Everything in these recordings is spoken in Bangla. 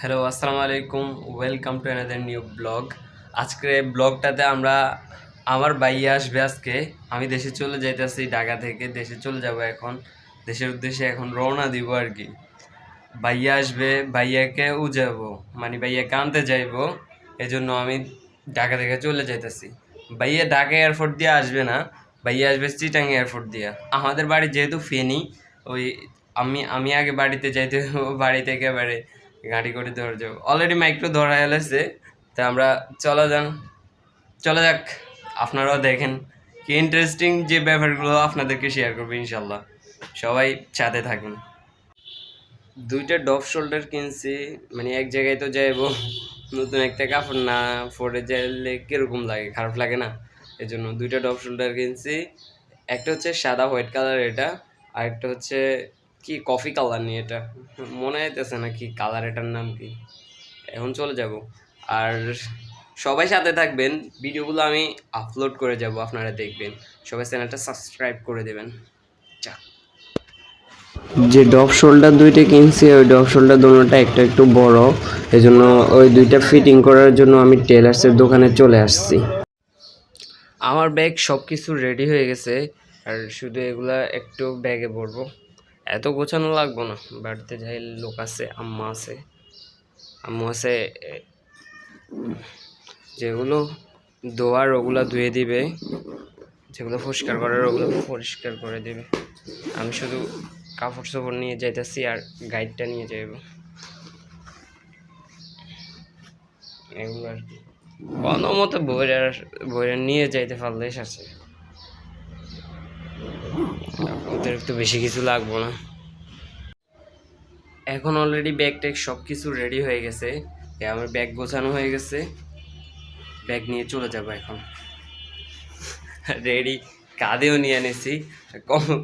হ্যালো আসসালামু আলাইকুম। Welcome to another new blog আজকের এই ব্লগটাতে আমরা আমার বাইয়া আসবে আজকে। আমি দেশে চলে যাইতেছি ঢাকা থেকে। দেশে চলে যাব এখন। দেশের উদ্দেশ্যে এখন রওনা দিব আর কি। ভাইয়া আসবে, ভাইয়াকে উজাবো। মানে ভাইয়াকে আনতে যাইবো। জন্য আমি ঢাকা থেকে চলে যাইতেছি। ভাইয়া ঢাকা এয়ারপোর্ট দিয়ে আসবে না। ভাইয়া আসবে চিটাং এয়ারপোর্ট দিয়ে। আমাদের বাড়ি যেহেতু ফেনি, ওই আমি আমি আগে বাড়িতে যাইতে বাড়ি থেকে এবারে গাড়ি করে ধরে যাব অলরেডি মাইক্রো ধরা এলেছে তা আমরা চলে যান। চলে যাক, আপনারাও দেখেন কি ইন্টারেস্টিং যে ব্যাপারগুলো আপনাদেরকে শেয়ার করব ইনশাল্লাহ সবাই সাথে থাকুন। দুইটা ডপ শোল্ডার কিনছি মানে এক জায়গায় তো যাইবো, নতুন একটা কাপড় না পরে যাইলে কীরকম লাগে, খারাপ লাগে না? এই জন্য দুইটা ডপ শোল্ডার কিনছি, একটা হচ্ছে সাদা হোয়াইট কালার এটা, আর একটা হচ্ছে কি কফি কালার নিয়ে এটা? মনে হইতেছে না কি কালার এটার নাম কি? এখন চলে যাব। আর সবাই সাথে থাকবেন, ভিডিওগুলো আমি আপলোড করে যাব, আপনারা দেখবেন। সবাই চ্যানেলটা সাবস্ক্রাইব করে দেবেন। চা যে ডপ শোল্ডার দুইটা কিনছি, ওই ডপ শোল্ডার দুটোটা একটা একটু বড়। এই জন্য ওই দুইটা ফিটিং করার জন্য আমি টেলার্সের দোকানে চলে আসছি। আমার ব্যাগ সব কিছু রেডি হয়ে গেছে, আর শুধু এগুলা একটু ব্যাগে ভরবো। এত গোছানো লাগবো না। বাড়িতে যাই, লোক আছে, আম্মা আছে। আম্মু আছে যেগুলো ধোয়ার ওগুলো ধুয়ে দিবে, যেগুলো পরিষ্কার করার ওগুলো পরিষ্কার করে দেবে। আমি শুধু কাপড় চোপড় নিয়ে যাইতেছি আর গাইডটা নিয়ে যাইব। এগুলো আর কি। কোনো মতো বইয়ের বইয়ের নিয়ে যাইতে পারলে আছে অতিরিক্ত বেশি কিছু লাগবো না। এখন অলরেডি ব্যাগ ট্যাগ সব কিছু রেডি হয়ে গেছে। আমার ব্যাগ গোছানো হয়ে গেছে। ব্যাগ নিয়ে চলে যাব এখন। রেডি কাঁধেও নিয়ে এনেছি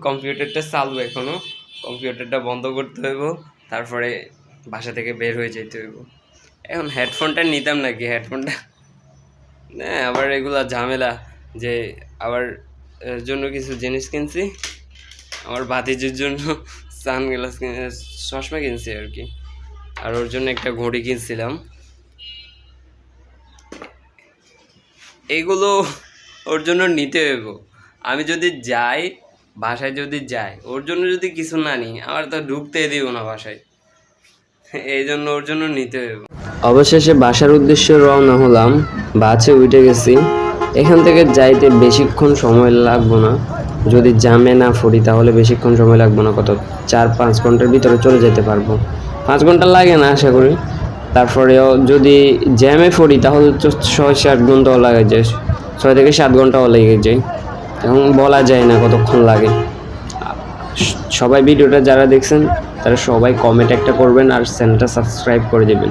কম্পিউটারটা চালু এখনও। কম্পিউটারটা বন্ধ করতে হইব। তারপরে বাসা থেকে বের হয়ে যেতে হইব। এখন হেডফোনটা নিতাম নাকি? হেডফোনটা না, আবার এগুলা ঝামেলা যে আবার জন্য কিছু জিনিস কিনছি। আমার ভাতিজির জন্য সানগ্লাস চশমা কিনছি আর কি। আর ওর জন্য একটা ঘড়ি কিনছিলাম। এগুলো ওর জন্য নিতে হইব। আমি যদি যাই, বাসায় যদি যাই, ওর জন্য যদি কিছু না নিই, আমার তো ঢুকতে দিব না বাসায়। এই জন্য ওর জন্য নিতে হইব। অবশেষে বাসার উদ্দেশ্যে রওনা হলাম। বাসে উঠে গেছি। এখান থেকে যাইতে বেশিক্ষণ সময় লাগবো না। যদি জামে না ফুরি, তাহলে বেশিক্ষণ সময় লাগবো না। কত চার পাঁচ ঘণ্টার ভিতরে চলে যেতে পারব। পাঁচ ঘণ্টা লাগে না আশা করি। তারপরেও যদি জ্যামে ফুরি, তাহলে তো ছয় সাত ঘন্টাও লাগে যায়। ছয় থেকে সাত ঘন্টাও লেগে যায়। এখন বলা যায় না কতক্ষণ লাগে। সবাই ভিডিওটা যারা দেখছেন, তারা সবাই কমেন্ট একটা করবেন আর চ্যানেলটা সাবস্ক্রাইব করে দেবেন।